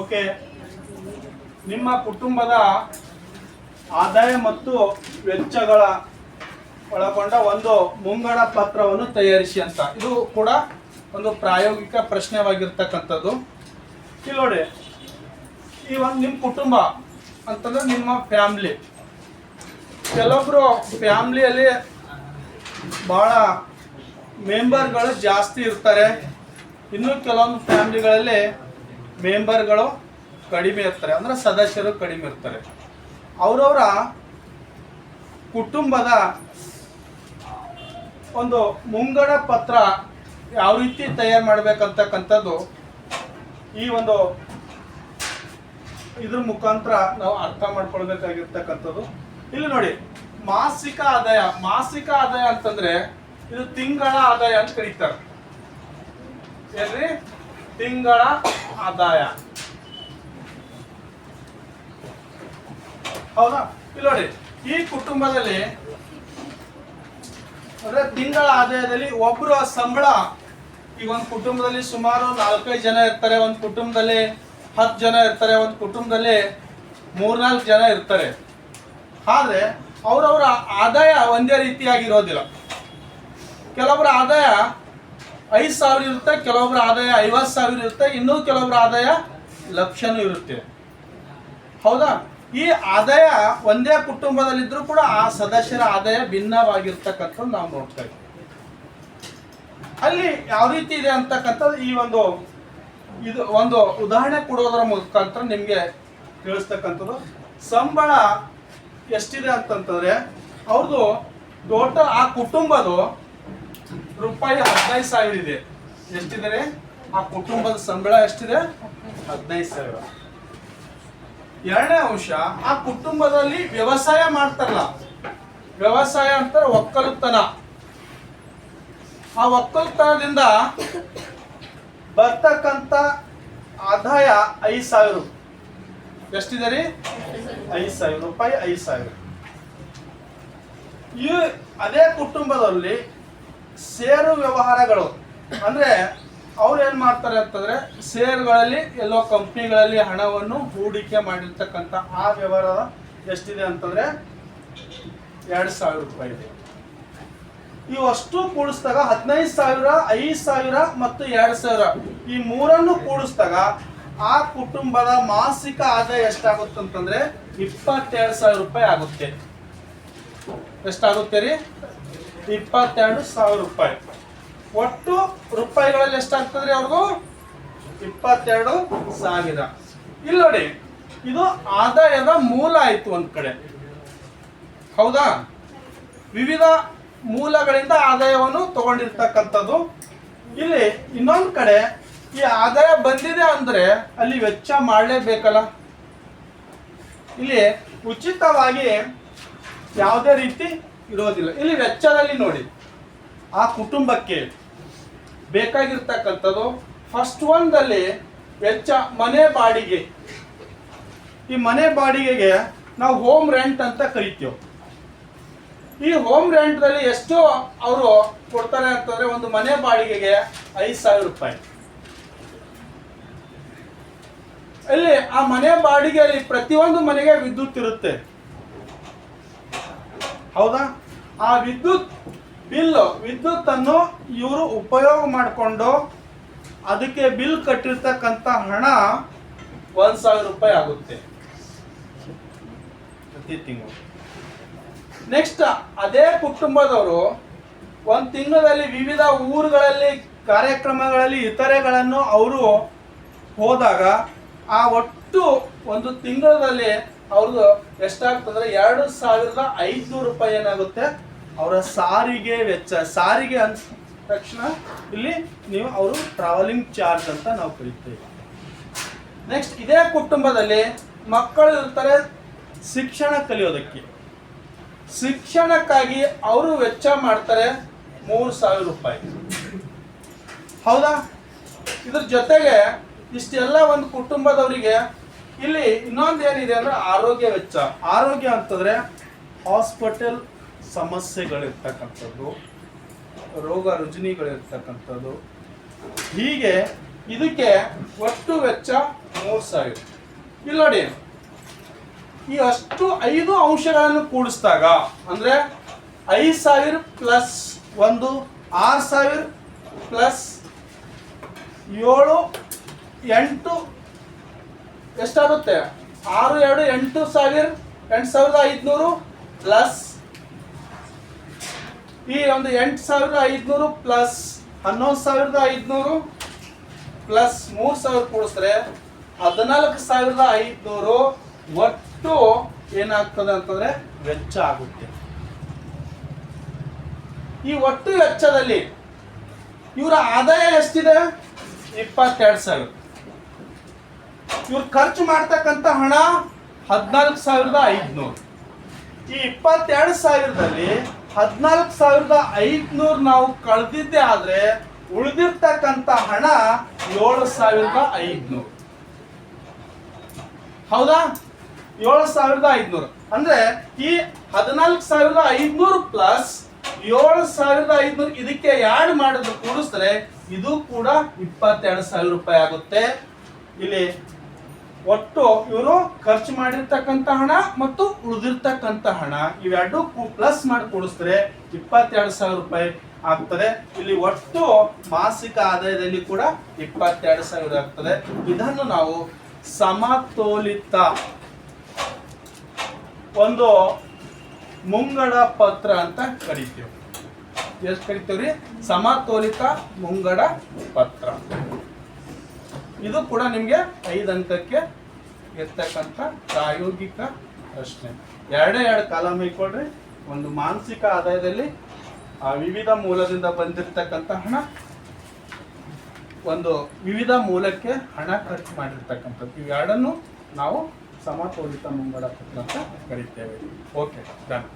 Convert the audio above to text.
Okay. ನಿಮ್ಮ ಕುಟುಂಬದ ಆದಾಯ ಮತ್ತು ವೆಚ್ಚಗಳ ಒಳಗೊಂಡ ಒಂದು ಮುಂಗಡ ಪತ್ರವನ್ನು ತಯಾರಿಸಿ ಅಂತ. ಇದು ಕೂಡ ಒಂದು ಪ್ರಾಯೋಗಿಕ ಪ್ರಶ್ನೆವಾಗಿರ್ತಕ್ಕಂಥದ್ದು. ಇಲ್ಲಿ ನೋಡಿ. ಈ ಒಂದು ನಿಮ್ಮ ಕುಟುಂಬ ಅಂತಂದ್ರೆ ನಿಮ್ಮ ಫ್ಯಾಮ್ಲಿ. ಕೆಲವೊಬ್ರು ಫ್ಯಾಮ್ಲಿಯಲ್ಲಿ ಬಹಳ ಮೆಂಬರ್ಗಳು ಜಾಸ್ತಿ ಇರ್ತಾರೆ. ಇನ್ನು ಕೆಲವೊಂದು ಫ್ಯಾಮ್ಲಿಗಳಲ್ಲಿ ಮೆಂಬರ್ಗಳು ಕಡಿಮೆ ಇರ್ತಾರೆ, ಅಂದ್ರೆ ಸದಸ್ಯರು ಕಡಿಮೆ ಇರ್ತಾರೆ. ಅವರವರ ಕುಟುಂಬದ ಒಂದು ಮುಂಗಡ ಪತ್ರ ಯಾವ ರೀತಿ ತಯಾರು ಮಾಡ್ಬೇಕಂತಕ್ಕಂಥದ್ದು ಈ ಒಂದು ಇದ್ರ ಮುಖಾಂತರ ನಾವು ಅರ್ಥ ಮಾಡ್ಕೊಳ್ಬೇಕಾಗಿರ್ತಕ್ಕಂಥದ್ದು. ಇಲ್ಲಿ ನೋಡಿ, ಮಾಸಿಕ ಆದಾಯ ಮಾಸಿಕ ಆದಾಯ ಅಂತಂದ್ರೆ ಇದು ತಿಂಗಳ ಆದಾಯ ಅಂತ ಕರೀತಾರೆ. ಏನ್ರಿ? ತಿಂಗಳ ಆದಾಯ. ಹೌದಾ? ಇಲ್ಲಿ ನೋಡಿ, ಈ ಕುಟುಂಬದಲ್ಲಿ ಅಂದ್ರೆ ತಿಂಗಳ ಆದಾಯದಲ್ಲಿ ಒಬ್ರು ಸಂಬಳ ಈಗ ಒಂದು ಕುಟುಂಬದಲ್ಲಿ ಸುಮಾರು ನಾಲ್ಕೈದು ಜನ ಇರ್ತಾರೆ, ಒಂದು ಕುಟುಂಬದಲ್ಲಿ ಹತ್ತು ಜನ ಇರ್ತಾರೆ, ಒಂದು ಕುಟುಂಬದಲ್ಲಿ ಮೂರ್ನಾಲ್ಕು ಜನ ಇರ್ತಾರೆ. ಆದ್ರೆ ಅವರವರ ಆದಾಯ ಒಂದೇ ರೀತಿಯಾಗಿರೋದಿಲ್ಲ. ಕೆಲವರ ಆದಾಯ ಐದು ಸಾವಿರ ಇರುತ್ತೆ ಕೆಲವೊಬ್ಬರ ಆದಾಯ ಐವತ್ತು ಸಾವಿರ ಇರುತ್ತೆ, ಇನ್ನೂ ಕೆಲವೊಬ್ಬರ ಆದಾಯ ಲಕ್ಷನೂ ಇರುತ್ತೆ. ಹೌದಾ? ಈ ಆದಾಯ ಒಂದೇ ಕುಟುಂಬದಲ್ಲಿದ್ದರೂ ಕೂಡ ಆ ಸದಸ್ಯರ ಆದಾಯ ಭಿನ್ನವಾಗಿರ್ತಕ್ಕಂಥದ್ದು ನಾವು ನೋಡ್ತಾ ಇದ್ದೀವಿ. ಅಲ್ಲಿ ಯಾವ ರೀತಿ ಇದೆ ಅಂತಕ್ಕಂಥದ್ದು ಈ ಒಂದು, ಇದು ಒಂದು ಉದಾಹರಣೆ ಕೊಡೋದರ ಮುಖಾಂತರ ನಿಮಗೆ ತಿಳಿಸ್ತಕ್ಕಂಥದ್ದು. ಸಂಬಳ ಎಷ್ಟಿದೆ ಅಂತಂತಂದರೆ ಅವ್ರದ್ದು ಟೋಟಲ್ ಆ ಕುಟುಂಬದು ರೂಪಾಯಿ ಹದಿನೈದು ಸಾವಿರ ಇದೆ. ಎಷ್ಟಿದ್ದಾರೆ? ಆ ಕುಟುಂಬದ ಸಂಬಳ ಎಷ್ಟಿದೆ? ಹದಿನೈದು ಸಾವಿರ. ಎರಡನೇ ಅಂಶ, ಆ ಕುಟುಂಬದಲ್ಲಿ ವ್ಯವಸಾಯ ಮಾಡ್ತಾರಲ್ಲ, ವ್ಯವಸಾಯ ಅಂತಾರೆ ಒಕ್ಕಲುತನ. ಆ ಒಕ್ಕಲುತನದಿಂದ ಬರ್ತಕ್ಕಂಥ ಆದಾಯ ಐದು ಸಾವಿರ. ಎಷ್ಟಿದೆ ರೀ ಐದು ಸಾವಿರ, ರೂಪಾಯಿ ಐದು ಸಾವಿರ. ಈ ಅದೇ ಕುಟುಂಬದಲ್ಲಿ ಷೇರು ವ್ಯವಹಾರಗಳು. ಅಂದ್ರೆ ಅವ್ರು ಏನು ಮಾಡ್ತಾರೆ ಅಂತಂದ್ರೆ ಷೇರುಗಳಲ್ಲಿ ಎಲ್ಲೋ ಕಂಪ್ನಿಗಳಲ್ಲಿ ಹಣವನ್ನು ಹೂಡಿಕೆ ಮಾಡಿರ್ತಕ್ಕಂಥ ಆ ವ್ಯವಹಾರ ಎಷ್ಟಿದೆ ಅಂತಂದ್ರೆ ಎರಡು ಸಾವಿರ ರೂಪಾಯಿ ಇದೆ. ಇವಷ್ಟು ಕೂಡಿಸಿದಾಗ ಹದಿನೈದು ಸಾವಿರ, ಐದು ಸಾವಿರ ಮತ್ತು ಎರಡು ಸಾವಿರ. ಈ ಮೂರನ್ನು ಕೂಡಿಸಿದಾಗ ಆ ಕುಟುಂಬದ ಮಾಸಿಕ ಆದಾಯ ಎಷ್ಟಾಗುತ್ತೆ ಅಂತಂದ್ರೆ ಇಪ್ಪತ್ತೆರಡು ಸಾವಿರ ರೂಪಾಯಿ ಆಗುತ್ತೆ. ಎಷ್ಟಾಗುತ್ತೆ ರೀ? ಇಪ್ಪತ್ತೆರಡು ಸಾವಿರ ರೂಪಾಯಿ. ಒಟ್ಟು ರೂಪಾಯಿಗಳಲ್ಲಿ ಎಷ್ಟಾಗ್ತದ್ರಿ ಅವ್ರಿಗೂ? ಇಪ್ಪತ್ತೆರಡು ಸಾವಿರ. ಇಲ್ಲಿ ನೋಡಿ, ಇದು ಆದಾಯದ ಮೂಲ ಆಯ್ತು ಒಂದು ಕಡೆ. ಹೌದಾ? ವಿವಿಧ ಮೂಲಗಳಿಂದ ಆದಾಯವನ್ನು ತಗೊಂಡಿರ್ತಕ್ಕಂಥದ್ದು. ಇಲ್ಲಿ ಇನ್ನೊಂದು ಕಡೆ, ಈ ಆದಾಯ ಬಂದಿದೆ ಅಂದ್ರೆ ಅಲ್ಲಿ ವೆಚ್ಚ ಮಾಡಲೇಬೇಕಲ್ಲ? ಇಲ್ಲಿ ಉಚಿತವಾಗಿ ಯಾವುದೇ ರೀತಿ ಇರೋದಿಲ್ಲ. ಇಲ್ಲಿ ವೆಚ್ಚದಲ್ಲಿ ನೋಡಿ. ಆ ಕುಟುಂಬಕ್ಕೆ ಬೇಕಾಗಿರ್ತಕ್ಕಂಥದ್ದು ಫಸ್ಟ್ ಒಂದಲ್ಲಿ ವೆಚ್ಚ ಮನೆ ಬಾಡಿಗೆ. ಈ ಮನೆ ಬಾಡಿಗೆಗೆ ನಾವು ಹೋಮ್ ರೆಂಟ್ ಅಂತ ಕರಿತೀವಿ. ಈ ಹೋಮ್ ರೆಂಟ್ದಲ್ಲಿ ಎಷ್ಟು ಅವರು ಕೊಡ್ತಾರೆ ಅಂತಂದ್ರೆ ಒಂದು ಮನೆ ಬಾಡಿಗೆಗೆ ಐದು ಸಾವಿರ ರೂಪಾಯಿ. ಇಲ್ಲಿ ಆ ಮನೆ ಬಾಡಿಗೆಯಲ್ಲಿ ಪ್ರತಿಯೊಂದು ಮನೆಗೆ ವಿದ್ಯುತ್ ಇರುತ್ತೆ. ಹೌದಾ? ಆ ವಿದ್ಯುತ್ ಬಿಲ್ ವಿದ್ಯುತ್ ಅನ್ನು ಇವರು ಉಪಯೋಗ ಮಾಡಿಕೊಂಡು ಅದಕ್ಕೆ ಬಿಲ್ ಕಟ್ಟಿರ್ತಕ್ಕಂಥ ಹಣ ಒಂದ್ ಸಾವಿರ ರೂಪಾಯಿ ಆಗುತ್ತೆ. ಪ್ರತಿ ತಿಂಗಳು. ನೆಕ್ಸ್ಟ್ ಅದೇ ಕುಟುಂಬದವರು ಒಂದು ತಿಂಗಳಲ್ಲಿ ವಿವಿಧ ಊರುಗಳಲ್ಲಿ ಕಾರ್ಯಕ್ರಮಗಳಲ್ಲಿ ಇತರೆಗಳನ್ನು ಅವರು ಹೋದಾಗ ಆ ಒಟ್ಟು ಒಂದು ತಿಂಗಳಲ್ಲಿ ಅವ್ರದ್ದು ಎಷ್ಟಾಗ್ತಂದ್ರೆ ಎರಡು ಸಾವಿರದ ಐದುನೂರು ರೂಪಾಯಿ ಏನಾಗುತ್ತೆ? ಅವರ ಸಾರಿಗೆ ವೆಚ್ಚ. ಸಾರಿಗೆ ಅನ್ಸ್ ತಕ್ಷಣ ಇಲ್ಲಿ ನೀವು ಅವರು ಟ್ರಾವೆಲಿಂಗ್ ಚಾರ್ಜ್ ಅಂತ ನಾವು ಕರಿತೇವೆ. ನೆಕ್ಸ್ಟ್ ಇದೇ ಕುಟುಂಬದಲ್ಲಿ ಮಕ್ಕಳು ಇರ್ತಾರೆ ಶಿಕ್ಷಣ ಕಲಿಯೋದಕ್ಕೆ. ಶಿಕ್ಷಣಕ್ಕಾಗಿ ಅವರು ವೆಚ್ಚ ಮಾಡ್ತಾರೆ ಮೂರು ಸಾವಿರ ರೂಪಾಯಿ. ಹೌದಾ? ಇದ್ರ ಜೊತೆಗೆ ಇಷ್ಟೆಲ್ಲ ಒಂದು ಕುಟುಂಬದವರಿಗೆ ಇಲ್ಲಿ ಇನ್ನೊಂದು ಏನಿದೆ ಅಂದ್ರೆ ಆರೋಗ್ಯ ವೆಚ್ಚ. ಆರೋಗ್ಯ ಅಂತಂದ್ರೆ ಹಾಸ್ಪಿಟಲ್ ಸಮಸ್ಯೆಗಳಿರ್ತಕ್ಕಂಥದ್ದು, ರೋಗ ರುಜಿನಿಗಳಿರ್ತಕ್ಕಂಥದ್ದು. ಹೀಗೆ ಇದಕ್ಕೆ ಒಟ್ಟು ವೆಚ್ಚ ಮೂರು ಸಾವಿರ. ಇಲ್ಲಿ ನೋಡಿ, ಈ ಅಷ್ಟು ಐದು ಅಂಶಗಳನ್ನು ಕೂಡಿಸಿದಾಗ ಅಂದ್ರೆ ಐದು ಸಾವಿರ ಪ್ಲಸ್ ಒಂದು, ಆರು ಸಾವಿರ ಪ್ಲಸ್ ಏಳು, ಎಂಟು ಎಷ್ಟಾಗುತ್ತೆ? ಆರು, ಎರಡು, ಎಂಟು ಸಾವಿರ, ಎಂಟು ಸಾವಿರದ ಐದುನೂರು ಪ್ಲಸ್ ಈ ಒಂದು ಎಂಟು ಸಾವಿರದ ಐದುನೂರು ಪ್ಲಸ್ ಹನ್ನೊಂದು ಸಾವಿರದ ಐದುನೂರು ಪ್ಲಸ್ ಮೂರು ಸಾವಿರ ಕೂಡಿಸಿದ್ರೆ ಹದಿನಾಲ್ಕು ಸಾವಿರದ ಐದುನೂರು ಒಟ್ಟು ಏನಾಗ್ತದೆ ಅಂತಂದ್ರೆ ವೆಚ್ಚ ಆಗುತ್ತೆ. ಈ ಒಟ್ಟು ವೆಚ್ಚದಲ್ಲಿ ಇವರ ಆದಾಯ ಎಷ್ಟಿದೆ? ಇಪ್ಪತ್ತೆರಡು ಸಾವಿರ. ಇವ್ರು ಖರ್ಚು ಮಾಡ್ತಕ್ಕಂಥ ಹಣ ಹದಿನಾಲ್ಕು ಸಾವಿರದ ಐದುನೂರು. ಈ ಇಪ್ಪತ್ತೆರಡು ಸಾವಿರದಲ್ಲಿ ಹದಿನಾಲ್ಕು ಸಾವಿರದ ಐದುನೂರು ನಾವು ಕಳೆದಿದ್ದೆ ಆದ್ರೆ ಉಳಿದಿರ್ತಕ್ಕಂಥ ಹಣ ಏಳು ಸಾವಿರದ ಐದುನೂರು. ಹೌದಾ? ಏಳು ಸಾವಿರದ ಐದುನೂರು. ಅಂದ್ರೆ ಈ ಹದಿನಾಲ್ಕು ಸಾವಿರದ ಐದುನೂರು ಪ್ಲಸ್ ಏಳು ಸಾವಿರದ ಐದುನೂರು ಇದಕ್ಕೆ ಯಾಡ್ ಮಾಡಿದ್ರು ಕೂಡಿಸಿದ್ರೆ ಇದು ಕೂಡ ಇಪ್ಪತ್ತೆರಡು ಸಾವಿರ ರೂಪಾಯಿ ಆಗುತ್ತೆ. ಇಲ್ಲಿ ಒಟ್ಟು ಇವರು ಖರ್ಚು ಮಾಡಿರ್ತಕ್ಕಂಥ ಹಣ ಮತ್ತು ಉಳಿದಿರ್ತಕ್ಕಂಥ ಹಣ. ಇವೆರಡು ಪ್ಲಸ್ ಮಾಡಿ ಕೂಡಿಸಿದ್ರೆ ಇಪ್ಪತ್ತೆರಡು ಸಾವಿರ ರೂಪಾಯಿ ಆಗ್ತದೆ. ಇಲ್ಲಿ ಒಟ್ಟು ಮಾಸಿಕ ಆದಾಯದಲ್ಲಿ ಕೂಡ ಇಪ್ಪತ್ತೆರಡು ಸಾವಿರ ಆಗ್ತದೆ. ಇದನ್ನು ನಾವು ಸಮತೋಲಿತ ಒಂದು ಮುಂಗಡ ಪತ್ರ ಅಂತ ಕರಿತೀವಿ. ಎಷ್ಟು ಕರಿತೀವ್ರಿ? ಸಮತೋಲಿತ ಮುಂಗಡ ಪತ್ರ. ಇದು ಕೂಡ ನಿಮಗೆ ಐದು ಅಂಕಕ್ಕೆ ಇರ್ತಕ್ಕಂಥ ಪ್ರಾಯೋಗಿಕ ಪ್ರಶ್ನೆ. ಎರಡೇ ಎರಡು ಕಾಲಮ್ ಇಟ್ಕೊಳ್ರಿ ಒಂದು ಮಾನಸಿಕ ಆದಾಯದಲ್ಲಿ ಆ ವಿವಿಧ ಮೂಲದಿಂದ ಬಂದಿರತಕ್ಕಂಥ ಹಣ, ಒಂದು ವಿವಿಧ ಮೂಲಕ್ಕೆ ಹಣ ಖರ್ಚು ಮಾಡಿರ್ತಕ್ಕಂಥದ್ದು. ಇವೆರಡನ್ನು ನಾವು ಸಮತೋಲಿತ ಮುಂಗಡ ಅಂತ ಕರಿತೇವೆ. Okay done